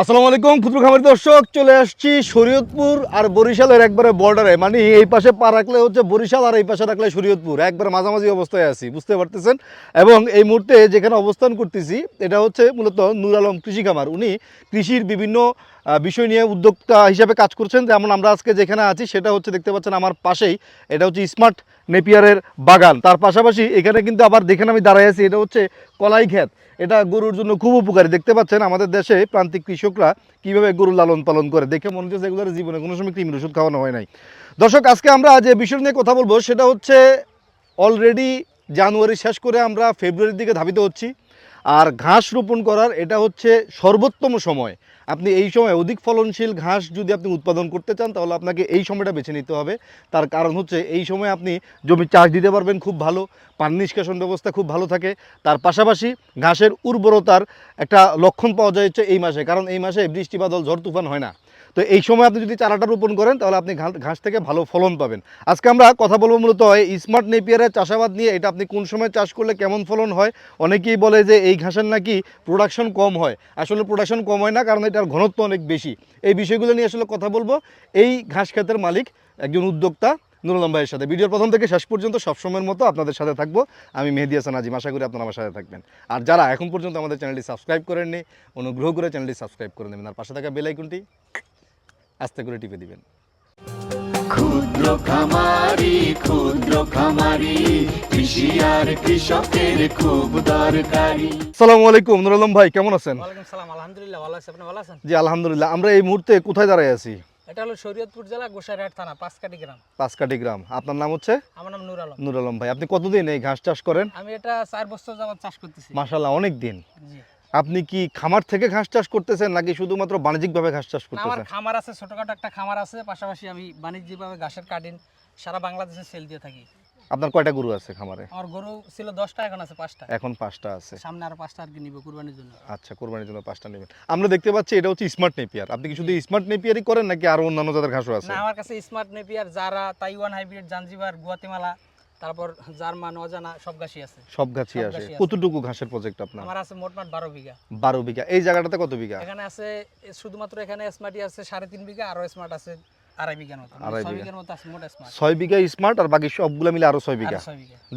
আসসালামু আলাইকুম, ক্ষুদ্র খামারি দর্শক, চলে আসছি শরীয়তপুর আর বরিশালের একবারে বর্ডারে মানে এই পাশে পা রাখলে হচ্ছে বরিশাল আর এই পাশে রাখলে শরীয়তপুর। একবারে মাঝামাঝি অবস্থায় আছি, বুঝতে পারতেছেন? এবং এই মুহূর্তে যেখানে অবস্থান করতেছি, এটা হচ্ছে মূলত নুর আলম কৃষি খামার। উনি কৃষির বিভিন্ন বিষয় নিয়ে উদ্যোক্তা হিসাবে কাজ করছেন। যেমন আমরা আজকে যেখানে আছি, সেটা হচ্ছে দেখতে পাচ্ছেন আমার পাশেই। এটা হচ্ছে স্মার্ট নেপিয়ারের বাগান। তার পাশাপাশি এখানে কিন্তু আবার যেখানে আমি দাঁড়াই আছি, এটা হচ্ছে কলাই ক্ষেত। এটা গরুর জন্য খুব উপকারী। দেখতে পাচ্ছেন আমাদের দেশে প্রান্তিক কৃষকরা কীভাবে গরু লালন পালন করে। দেখে মনে হচ্ছে এগুলোর জীবনে কোনো সময় কৃমির ওষুধ খাওয়ানো হয় নাই। দর্শক, আজকে আমরা যে বিষয় নিয়ে কথা বলব, সেটা হচ্ছে অলরেডি জানুয়ারি শেষ করে আমরা ফেব্রুয়ারির দিকে ধাবিত হচ্ছি। আর ঘাস রোপণ করার এটা হচ্ছে সর্বোত্তম সময়। আপনি এই সময় অধিক ফলনশীল ঘাস যদি আপনি উৎপাদন করতে চান, তাহলে আপনাকে এই সময়টা বেছে নিতে হবে। তার কারণ হচ্ছে এই সময় আপনি জমি চাষ দিতে পারবেন খুব ভালো, পান নিষ্কাশন ব্যবস্থা খুব ভালো থাকে। তার পাশাপাশি ঘাসের উর্বরতার একটা লক্ষণ পাওয়া যায় হচ্ছে এই মাসে। কারণ এই মাসে বৃষ্টি বাদল ঝড়, তুফান হয় না। তো এই সময় আপনি যদি চারাটা রোপণ করেন, তাহলে আপনি ঘাস থেকে ভালো ফলন পাবেন। আজকে আমরা কথা বলব মূলত স্মার্ট নেপিয়ারের চাষাবাদ নিয়ে, এটা আপনি কোন সময় চাষ করলে কেমন ফলন হয়? অনেকেই বলে যে এই ঘাসের নাকি প্রোডাকশন কম হয়। আসলে প্রোডাকশন কম হয় না, কারণ এটার ঘনত্ব অনেক বেশি। এই বিষয়গুলো নিয়ে আসলে কথা বলব। এই ঘাস ক্ষেতের মালিক একজন উদ্যোক্তা নুরুলাম ভাইয়ের সাথে। ভিডিওর প্রথম থেকে শেষ পর্যন্ত সবসময়ের মতো আপনাদের সাথে থাকব। আমি মেহেদি হাসান আজিম। আশা করি আপনারা আমার সাথে থাকবেন। আর যারা এখন পর্যন্ত আমাদের চ্যানেলটি সাবস্ক্রাইব করেননি, অনুগ্রহ করে চ্যানেলটি সাবস্ক্রাইব করে নেবেন। আর পাশে থাকা বেল আইকনটি আস্তে করে টিপে দিবেন। ক্ষুদ্র খামারি ক্ষুদ্র খামারি কৃষি আর কৃষকের খুব দরকারি। আসসালামু আলাইকুম নুর আলম ভাই কেমন আছেন? ওয়ালাইকুম সালাম আলহামদুলিল্লাহ ভালো আছি। আপনি ভালো আছেন? জি আলহামদুলিল্লাহ। আমরা এই মুহূর্তে কোথায় দাঁড়ায় আছি? এটা হলো শরীয়তপুর জেলা গোসাইরহাট থানা পাঁচকাটি গ্রাম। পাঁচকাটি গ্রাম। আপনার নাম হচ্ছে? আমার নাম নূর আলম। নুর আলম ভাই আপনি কতদিন এই ঘাস চাষ করেন? আমি এটা চার বছর যাবত চাষ করতেছি। মাশাল্লাহ অনেক দিন। জি। আপনি কি খামার থেকে ঘাস চাষ করতেছেন নাকি শুধুমাত্র বাণিজ্যিকভাবে ঘাস চাষ না, আমার খামার আছে ছোটখাটো একটা খামার আছে পাশাপাশি আমি বাণিজ্যিকভাবে ঘাসের কাটিন সারা বাংলাদেশে সেল দিয়ে থাকি। আপনার কয়টা গরু আছে খামারে? আমার গরু ছিল দশটা এখন আছে পাঁচটা। এখন পাঁচটা আছে। সামনে আরও পাঁচটা আর কি নিবো কুরবানির জন্য। আচ্ছা কুরবানির জন্য পাঁচটা নেবেন। আমরা দেখতে পাচ্ছি এটা হচ্ছে স্মার্ট নেপিয়ার আপনি কি শুধু স্মার্ট নেপিয়ারই করেন নাকি আরও অন্যান্য জাতের ঘাসও আছে? না আমার কাছে স্মার্ট নেপিয়ার জারা তাইওয়ান হাইব্রিড জাঞ্জিবার গুয়াতিমালা তারপর জার্মান অজানা সব ঘাসই আছে। সব সব আছে। কতটুকু ঘাসের প্রজেক্ট আপনার? আমার আছে মোটমাট বারো বিঘা। বারো বিঘা। এই জায়গাটাতে কত বিঘা? এখানে আছে শুধুমাত্র এখানে স্মার্টই আছে সাড়ে তিন বিঘা আরও স্মার্ট আছে আড়াই বিঘার মতো। মানে ছয় বিঘা। বিঘার মতো আছে মোট স্মার্ট ছয় বিঘা স্মার্ট আর বাকি সবগুলো মিলে আরও ছয় বিঘা।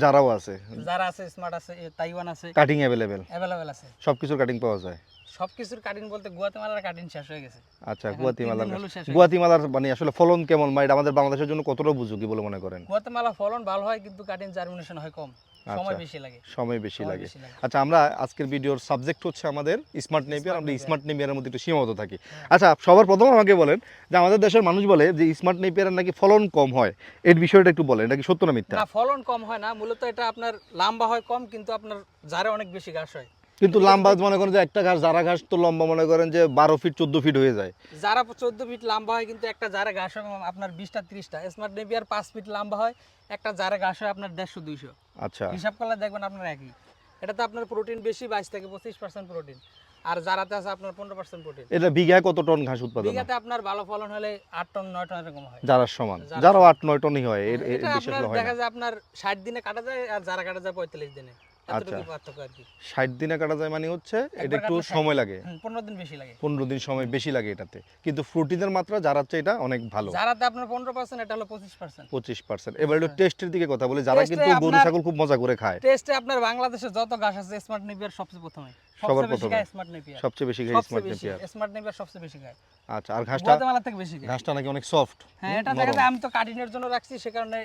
যারাও আছে। যারা আছে স্মার্ট আছে তাইওয়ান আছে। কাটিং অ্যাভেলেবেল অ্যাভেলেবেল আছে। সবকিছুর কাটিং পাওয়া যায়। সবকিছুর কাটিং বলতে গুয়াতেমালার কাটিং শেষ হয়ে গেছে। আচ্ছা গুয়াতিমালার হয়ে গুয়াতিমালার মানে আসলে ফলন কেমন? মানে এটা আমাদের বাংলাদেশের জন্য কতটা উপযোগী বলে মনে করেন? গুয়াতেমালা ফলন ভালো হয় কিন্তু কাটিং জার্মিনেশন হয় কম। সময় আচ্ছা। বেশি লাগে। সময় বেশি লাগে। আচ্ছা আমরা আজকের ভিডিওর সাবজেক্ট হচ্ছে আমাদের স্মার্ট আমরা স্মার্ট মধ্যে একটু সীমাবদ্ধ থাকি। আচ্ছা সবার প্রথম আমাকে বলেন যে আমাদের দেশের মানুষ বলে যে স্মার্ট নেপিয়ারের নাকি ফলন কম হয়। এর বিষয়টা একটু বলেন এটা কি সত্য না মিথ্যা? না ফলন কম হয় না মূলত এটা আপনার লম্বা হয় কম কিন্তু আপনার জারে অনেক বেশি ঘাস হয়। কিন্তু লম্বা মনে করেন যে একটা ঘাস যারা ঘাস তো লম্বা মনে করেন যে বারো ফিট চোদ্দ ফিট হয়ে যায়। যারা চোদ্দ ফিট লম্বা হয় কিন্তু একটা জারে ঘাস হয় আপনার বিশটা ত্রিশটা। স্মার্ট নেপিয়ার পাঁচ ফিট লম্বা হয় একটা জারে ঘাস হয় আপনার দেড়শো দুইশো। আচ্ছা। হিসাব করলে দেখবেন আপনার একই। এটাতে আপনার প্রোটিন বেশি বাইশ থেকে পঁচিশ পার্সেন্ট প্রোটিন আর যারাতে আছে আপনার পনেরো পার্সেন্ট প্রোটিন এটা বিঘায় কত টন ঘাস উৎপাদন বিঘাতে আপনার ভালো ফলন হলে আট টন নয় টন এরকম হয়। যারার সমান। যারা আট নয় টনই হয় এটা দেখা যায় আপনার ষাট দিনে কাটা যায় আর যারা কাটা যায় পঁয়তাল্লিশ দিনে। আচ্ছা। ষাট দিনে কাটা যায় মানে হচ্ছে এটা একটু সময় লাগে। পনেরো দিন বেশি লাগে। পনেরো দিন সময় বেশি লাগে এটাতে। কিন্তু প্রোটিনের মাত্রা যারা হচ্ছে এটা অনেক ভালো। যারাতে আপনার পনেরো পার্সেন্ট এটা হলো পঁচিশ পার্সেন্ট পঁচিশ পার্সেন্ট এবার একটু টেস্টের দিকে কথা বলি। যারা কিন্তু গরু ছাগল খুব মজা করে খায়। টেস্টে আপনার বাংলাদেশে যত ঘাস আছে স্মার্ট নেপিয়ার সবচেয়ে প্রথমে। সবার প্রথমে। সবচেয়ে বেশি খায় স্মার্ট নেপিয়ার স্মার্ট নেপিয়ার সবচেয়ে বেশি খায়। আচ্ছা আর ঘাসটা? থেকে বেশি ঘাসটা নাকি অনেক সফট হ্যাঁ এটা দেখা যায় আমি তো কাটিনের জন্য রাখছি সে কারণে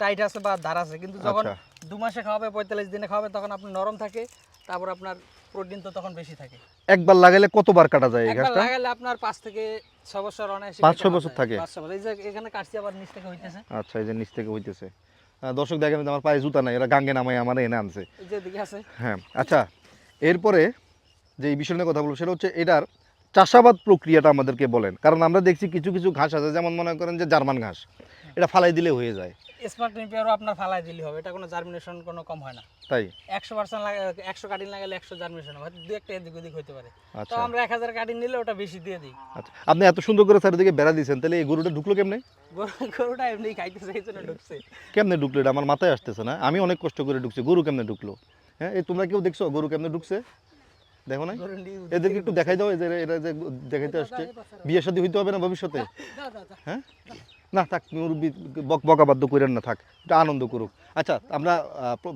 টাইট আছে বা দাঁড় আছে। কিন্তু যখন আচ্ছা। দু মাসে খাওয়াবে পঁয়তাল্লিশ দিনে খাওয়াবে তখন আপনার নরম থাকে তারপর আপনার প্রোটিন তো তখন বেশি থাকে। একবার লাগাইলে কতবার কাটা যায় একবার লাগালে আপনার পাঁচ থেকে ছ বছর অনায়াসে পাঁচ, ছয় বছর থাকে? বছর। এই যে এখানে কাটছি আবার নিচ থেকে হইতেছে। আচ্ছা এই যে নিচ থেকে হইতেছে। দর্শক দেখেন আমার পায়ে জুতা নাই এরা গাঙ্গে নামাই আমার এনে আনছে। যে দিকে আছে। হ্যাঁ আচ্ছা এরপরে যে এই বিষয় নিয়ে কথা বলব সেটা হচ্ছে এটার চাষাবাদ প্রক্রিয়াটা আমাদেরকে বলেন। কারণ আমরা দেখছি কিছু কিছু ঘাস আছে যেমন মনে করেন যে জার্মান ঘাস এটা ফালাই দিলে হয়ে যায়। স্মার্ট নেপিয়ারও আপনার ফালাই দিলে হবে। এটা কোনো জার্মিনেশন কোনো কম হয় না। তাই? একশো পার্সেন্ট লাগে একশো কাটিং লাগালে একশো জার্মিনেশন হবে দু একটা এদিক ওদিক হতে পারে। তো আচ্ছা আমরা এক হাজার কাটিং নিলে ওটা বেশি দিয়ে দিই। আচ্ছা। আপনি এত সুন্দর করে চারিদিকে বেড়া দিয়েছেন তাহলে এই গরুটা ঢুকলো কেমনে? গরু- গরুটা এমনি খাইতেছে এই জন্য ঢুকছে। কেমনে ঢুকলো এটা? আমার মাথায় আসতেছে না। আমি অনেক কষ্ট করে ঢুকছি। গরু কেমনে ঢুকলো? হ্যাঁ এই তোমরা কেউ দেখছ গরু কেমনে ঢুকছে? দেখো না এদেরকে একটু দেখাই দাও এদের এরা যে দেখাইতে আসছে। বিয়ে শাদী হইতে হবে না ভবিষ্যতে? হ্যাঁ? না থাক মুরব্বী বক বকাবাদ্য করেন না থাক এটা আনন্দ করুক। আচ্ছা আমরা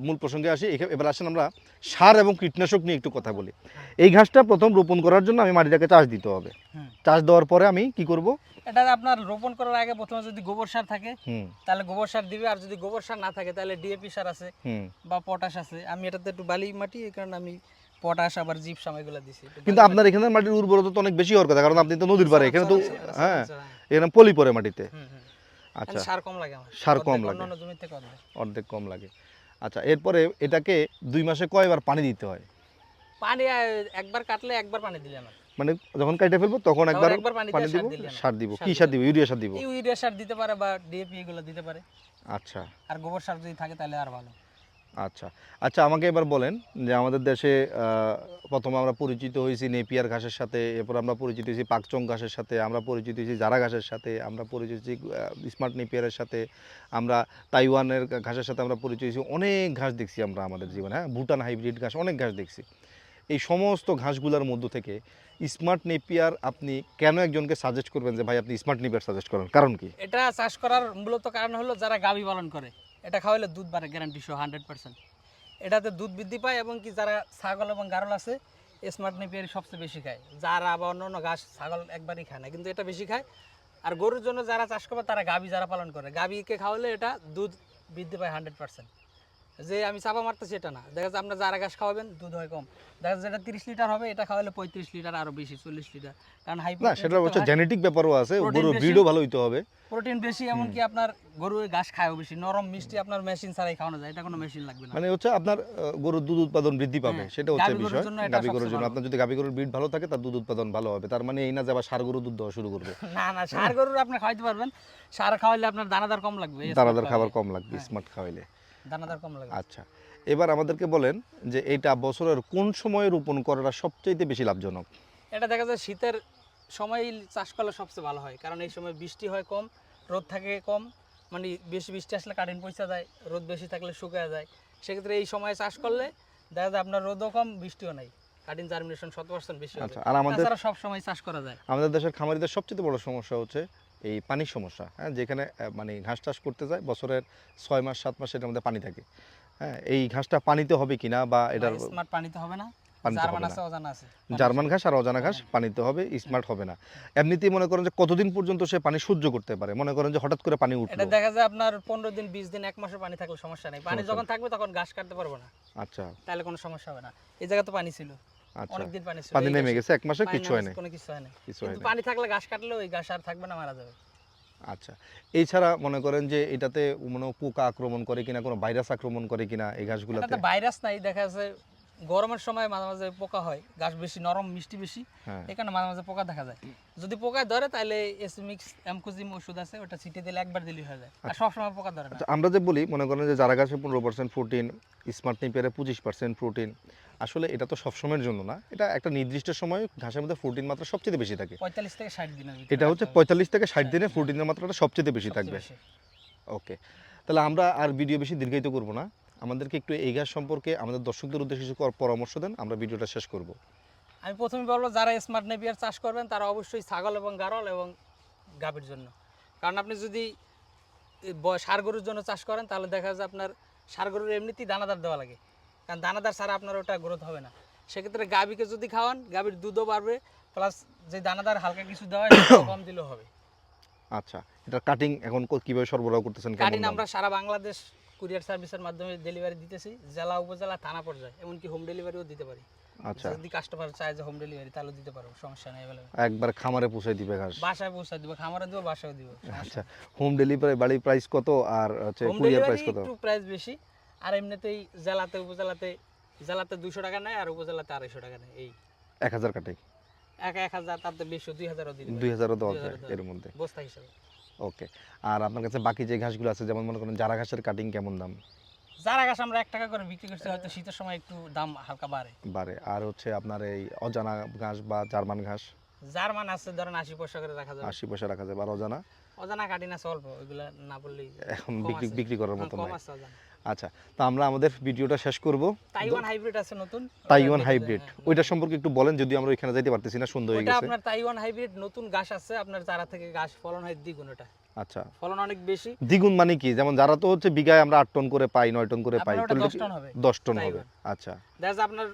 মূল প্রসঙ্গে আসি এবার আসেন আমরা সার এবং কীটনাশক নিয়ে একটু কথা বলি। এই ঘাসটা প্রথম রোপণ করার জন্য আমি মাটিটাকে চাষ দিতে হবে। চাষ দেওয়ার পরে আমি কি করব? এটা আপনার রোপণ করার আগে প্রথমে যদি গোবর সার থাকে তাহলে গোবর সার দিবে আর যদি গোবর সার না থাকে তাহলে ডিএপি সার আছে বা পটাশ আছে। আমি এটাতে একটু বালি মাটি এই কারণে আমি পটাশ আবার জিপসাম এগুলো দিছি। কিন্তু আপনার এখানে মাটির উর্বরতা তো অনেক বেশি হওয়ার কথা কারণ আপনি তো নদীর পারে এখানে তো হ্যাঁ আচ্ছা, হ্যাঁ। এখানে পলি পরে মাটিতে। আচ্ছা। সার কম লাগে আমার। সার কম লাগে। অন্যান্য জমিতে থেকে অর্ধেক। অর্ধেক কম লাগে। আচ্ছা এরপরে এটাকে দুই মাসে কয়বার পানি দিতে হয়? পানি একবার কাটলে একবার পানি দিলে আমার। মানে যখন কাটে ফেলব তখন একবার পানি দিব। সার দিব। কি সার দিব? ইউরিয়া সার দিব? ইউরিয়া সার দিতে পারে বা ডিএপি এগুলো দিতে পারে। আচ্ছা। আর গোবর সার যদি থাকে তাহলে আর ভালো। আচ্ছা। আচ্ছা আমাকে এবার বলেন যে আমাদের দেশে প্রথমে আমরা পরিচিত হয়েছি নেপিয়ার ঘাসের সাথে, এরপর আমরা পরিচিত হয়েছি পাকচং ঘাসের সাথে, আমরা পরিচিত হয়েছি জারা ঘাসের সাথে, আমরা পরিচিত হয়েছি স্মার্ট নেপিয়ারের সাথে, আমরা তাইওয়ানের ঘাসের সাথে আমরা পরিচিত হয়েছি, অনেক ঘাস দেখছি আমরা আমাদের জীবনে হ্যাঁ? ভুটান হাইব্রিড ঘাস, অনেক ঘাস দেখছি। এই সমস্ত ঘাসগুলোর মধ্য থেকে স্মার্ট নেপিয়ার আপনি কেন একজনকে সাজেস্ট করবেন যে, ভাই, আপনি স্মার্ট নেপিয়ার সাজেস্ট করেন? কারণ কি? এটা চাষ করার মূলত কারণ হলো যারা গাভী পালন করে। এটা খাওয়াইলে দুধ বাড়ে গ্যারান্টি সহ হান্ড্রেড পার্সেন্ট এটাতে দুধ বৃদ্ধি পায় এবং কি যারা ছাগল এবং গারল আছে স্মার্ট নেপিয়ারি সবচেয়ে বেশি খায়। যারা আবার অন্য অন্য ঘাস, ছাগল একবারই খায় না, কিন্তু এটা বেশি খায়। আর গরুর জন্য যারা চাষ করবে তারা গাভী যারা পালন করে, গাভীকে খাওয়ালে এটা দুধ বৃদ্ধি পায় হান্ড্রেড পার্সেন্ট যে আমি চাপা মারতেছি এটা না। দেখা যাচ্ছে আপনার যারা ঘাস খাওয়াবেন দুধ হয় কম। দেখা যাচ্ছে যেটা তিরিশ লিটার হবে এটা খাওয়ালে পঁয়ত্রিশ লিটার আরও বেশি চল্লিশ লিটার। কারণ হাই না সেটা হচ্ছে জেনেটিক ব্যাপারও আছে গরুর ব্রিডও ভালো হইতে হবে। প্রোটিন বেশি এমনকি আপনার গরু ঘাস খায়ও বেশি। নরম মিষ্টি আপনার মেশিন ছাড়াই খাওয়ানো যায় এটা কোনো মেশিন লাগবে না। মানে হচ্ছে আপনার গরুর দুধ উৎপাদন বৃদ্ধি পাবে হ্যাঁ, সেটা হচ্ছে গরুর বিষয়। গাভী গরুর জন্য। আপনার যদি গাভী গরুর ব্রিড ভালো থাকে তার দুধ উৎপাদন ভালো হবে। তার মানে এই না যে আবার সার গরু দুধ দেওয়া শুরু করবে। না না সার গরুর আপনি খাওয়াইতে পারবেন। সার খাওয়াইলে আপনার দানাদার কম লাগবে দানাদার খাবার কম লাগবে স্মার্ট খাওয়াইলে। দানাদার কম লাগবে আচ্ছা এবার আমাদেরকে বলেন যে এটা বছরের কোন সময়ে রোপণ করাটা সবচেয়ে বেশি লাভজনক? এটা দেখা যায় শীতের সময় চাষ করলে সবচেয়ে ভালো হয় কারণ এই সময় বৃষ্টি হয় কম রোদ থাকে কম মানে বেশি বৃষ্টি আসলে কারেন্ট পয়সা যায় রোদ বেশি থাকলে শুকিয়ে যায়। সেক্ষেত্রে এই সময় চাষ করলে দেখা যায় আপনার রোদও কম বৃষ্টিও নাই কাটিং জার্মিনেশন শত পার্সেন্ট বেশি আচ্ছা, আর আমাদের- সব সময় চাষ করা যায়। আমাদের দেশের খামারিদের সবচেয়ে বড় সমস্যা হচ্ছে এই পানির সমস্যা হ্যাঁ যেখানে মানে ঘাস চাষ করতে যায় বছরের ছয় মাস সাত মাস এটার মধ্যে পানি থাকে। হ্যাঁ এই ঘাসটা পানিতে হবে কিনা বা এটার স্মার্ট পানিতে হবে না। জার্মান ঘাস আর অজানা ঘাস পানিতে হবে স্মার্ট হবে না। এমনিতেই মনে করেন যে কতদিন পর্যন্ত সে পানি সহ্য করতে পারে? মনে করেন যে হঠাৎ করে পানি উঠল। এটা দেখা যায় আপনার পনেরো দিন বিশ দিন এক মাসের পানি থাকলে সমস্যা নেই। পানি যখন থাকবে তখন ঘাস কাটতে পারব না। আচ্ছা। তাহলে কোনো সমস্যা হবে না। এই জায়গা তো পানি ছিল। অনেকদিন পানি ছিল পানি নেমে গেছে এক মাসে কিছু হয় না কোনো কিছু হয় না কিন্তু পানি থাকলে ঘাস কাটলেও ওই ঘাস আর থাকবে না মারা যাবে। আচ্ছা এছাড়া মনে করেন যে এটাতে মনে পোকা আক্রমণ করে কিনা কোনো ভাইরাস আক্রমণ করে কিনা এই ঘাসগুলোতে ভাইরাস নাই দেখা যাচ্ছে গরমের সময় মাঝে মাঝে পোকা হয় ঘাস বেশি নরম মিষ্টি বেশি হ্যাঁ। এখানে মাঝে মাঝে পোকা দেখা যায়। যদি পোকায় ধরে তাহলে এসমিক্স অ্যামকোজিম ওষুধ আছে ওটা ছিটে দিলে একবার দিলেই হয়ে যায়। আর সবসময় পোকা ধরে না। আচ্ছা আমরা যে বলি মনে করেন যে যারা গাছে পনেরো পার্সেন্ট প্রোটিন স্মার্ট নিপিয়ারে পঁচিশ পার্সেন্ট প্রোটিন আসলে এটা তো সব সময়ের জন্য না। এটা একটা নির্দিষ্ট সময় ঘাসের মধ্যে প্রোটিন মাত্রা সবচেয়ে বেশি থাকে। পঁয়তাল্লিশ থেকে ষাট দিনের এটা হচ্ছে পঁয়তাল্লিশ থেকে ষাট দিনে প্রোটিনের মাত্রাটা সবচেয়ে বেশি থাকবে। ওকে। তাহলে আমরা আর ভিডিও বেশি দীর্ঘায়িত করব না। আমাদেরকে একটু এই ঘাস সম্পর্কে আমাদের দর্শকদের উদ্দেশ্যে কিছু কর- পরামর্শ দেন আমরা ভিডিওটা শেষ করব। আমি প্রথমে বলব যারা স্মার্ট নেপিয়ার চাষ করবেন তারা অবশ্যই ছাগল এবং গারল এবং গাভীর জন্য। কারণ আপনি যদি ষাঁড় গরুর জন্য চাষ করেন তাহলে দেখা যায় আপনার সার গরুর এমনিতেই দানাদার দেওয়া লাগে। কারণ দানাদার ছাড়া আপনার ওটা গ্রোথ হবে না। সেক্ষেত্রে গাভীকে যদি খাওয়ান গাভীর দুধও বাড়বে প্লাস যে দানাদার হালকা কিছু দেওয়া কম দিলেও হবে। আচ্ছা এটা কাটিং এখন কীভাবে সরবরাহ করতেছেন দাম? আমরা সারা বাংলাদেশ কুরিয়ার সার্ভিসের মাধ্যমে ডেলিভারি দিতেছি জেলা উপজেলা থানা পর্যায়ে। এমনকি হোম ডেলিভারিও দিতে পারি। আচ্ছা। যদি কাস্টমার চায় যে হোম ডেলিভারি তাহলে দিতে পারব সমস্যা নেই একবার খামারে পৌঁছে দিবে ঘাস। বাসায় পৌঁছে দিব খামারে দিব বাসায় দিব আচ্ছা হোম ডেলিভারি বাড়ির প্রাইস কত আর হচ্ছে কুরিয়ার প্রাইস কত? একটু প্রাইস বেশি আর এমনিতেই জেলাতে উপজেলাতে জেলাতে দুশো টাকা নেয় আর উপজেলাতে আড়াইশো টাকা নেয় এই। এক হাজার কাটে এক এক হাজার তাতে বেশি দুই হাজারও দিতে দুই হাজারও দেওয়া 2000 যায়। এর মধ্যে। বস্তা হিসাবে। ওকে। আর আপনার কাছে বাকি যে ঘাসগুলো আছে যেমন মনে করেন জারা ঘাসের কাটিং কেমন দাম? যারা গাছ আমরা এক টাকা করে বিক্রি করছি হয়তো শীতের সময় একটু দাম হালকা বাড়ে। বাড়ে। আর হচ্ছে আপনার এই অজানা ঘাস বা জার্মান ঘাস? জার্মান আছে ধরেন আশি পয়সা করে রাখা যাবে। আশি পয়সা রাখা যাবে। আর অজানা? অজানা কাটিং আছে অল্প ওইগুলা না বললেই এখন বিক্রি বিক্রি করার হ্যাঁ, মতো নয় আচ্ছা তো আমরা আমাদের ভিডিওটা শেষ করব। তাইওয়ান হাইব্রিড আছে নতুন। Taiwan hybrid. ওইটা সম্পর্কে একটু বলেন যদি আমরা ওইখানে যাইতে পারতেছি না সুন্দর হয়ে গেছে। আপনার তাইওয়ান হাইব্রিড নতুন গাছ আছে আপনার চারা থেকে গাছ ফলন হয় দ্বিগুণ ওটা। আচ্ছা। ফলন অনেক বেশি। দ্বিগুণ মানে কি? যেমন যারা তো হচ্ছে বিঘায় আমরা আট টন করে পাই নয় টন করে পাই 10 টন হবে। দশ টন হবে। আচ্ছা। দেখা আপনার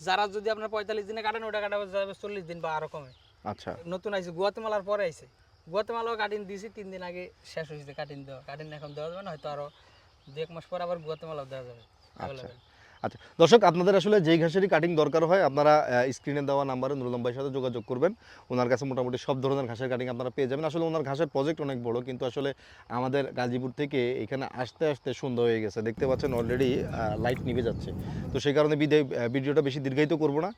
যারা যদি আপনার পঁয়তাল্লিশ দিনে কাটেন ওটা কাটাবে যাবে চল্লিশ দিন বা আরও কমে। আচ্ছা। নতুন আইছে গুয়াতেমালার পরে আইছে। গুয়াতেমালাও কাটিং দিয়েছি তিন দিন আগে শেষ হয়েছে কাটিং দেওয়া। কাটিং এখন দেওয়া যাবে না হয়তো আরও দু এক মাস পর আবার গুয়াতেমালাও দেওয়া যাবে। available। আচ্ছা। দর্শক আপনাদের আসলে যেই ঘাসেরই কাটিং দরকার হয় আপনারা স্ক্রিনে দেওয়া নাম্বারে নুরুলম ভাইয়ের সাথে যোগাযোগ করবেন। ওনার কাছে মোটামুটি সব ধরনের ঘাসের কাটিং আপনারা পেয়ে যাবেন। আসলে ওনার ঘাসের প্রজেক্ট অনেক বড় কিন্তু আসলে আমাদের গাজীপুর থেকে এখানে আসতে আসতে সন্ধ্যা হয়ে গেছে। দেখতে পাচ্ছেন অলরেডি লাইট নিভে যাচ্ছে। তো সেই কারণে ভিডিওটা বেশি দীর্ঘায়িত করব না।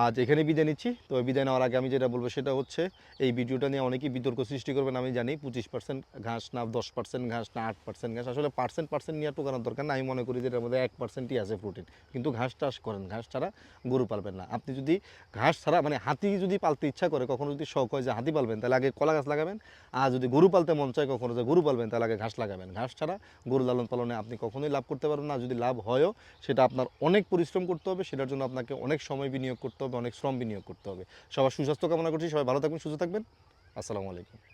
আজ এখানে বিদায় নিচ্ছি। তো বিদায় নেওয়ার আগে আমি যেটা বলব সেটা হচ্ছে, এই ভিডিওটা নিয়ে অনেকেই বিতর্ক সৃষ্টি করবেন, আমি জানি। পঁচিশ পার্সেন্ট ঘাস না, দশ পার্সেন্ট ঘাস না, আট পার্সেন্ট ঘাস। আসলে পার্সেন্ট পার্সেন্ট নিয়ে টোকানোর দরকার না। আমি মনে করি যে এটার মধ্যে এক পার্সেন্টই আছে প্রোটিন কিন্তু ঘাস চাষ করেন, ঘাস ছাড়া গরু পালবেন না। আপনি যদি ঘাস ছাড়া মানে হাতি যদি পালতে ইচ্ছা করে, কখনো যদি শখ হয় যে হাতি পালবেন, তাহলে আগে কলা গাছ লাগাবেন। আর যদি গরু পালতে মন চায় কখনো যে গরু পালবেন, তাহলে আগে ঘাস লাগাবেন। ঘাস ছাড়া গরু লালন পালনে আপনি কখনোই লাভ করতে পারবেন না। যদি লাভ হয়ও, সেটা আপনার অনেক পরিশ্রম করতে হবে। সেটার জন্য আপনাকে অনেক সময় বিনিয়োগ করতে হবে অনেক শ্রম বিনিয়োগ করতে হবে। সবার সুস্বাস্থ্য কামনা করছি, সবাই ভালো থাকবেন, সুস্থ থাকবেন। আসসালামু আলাইকুম।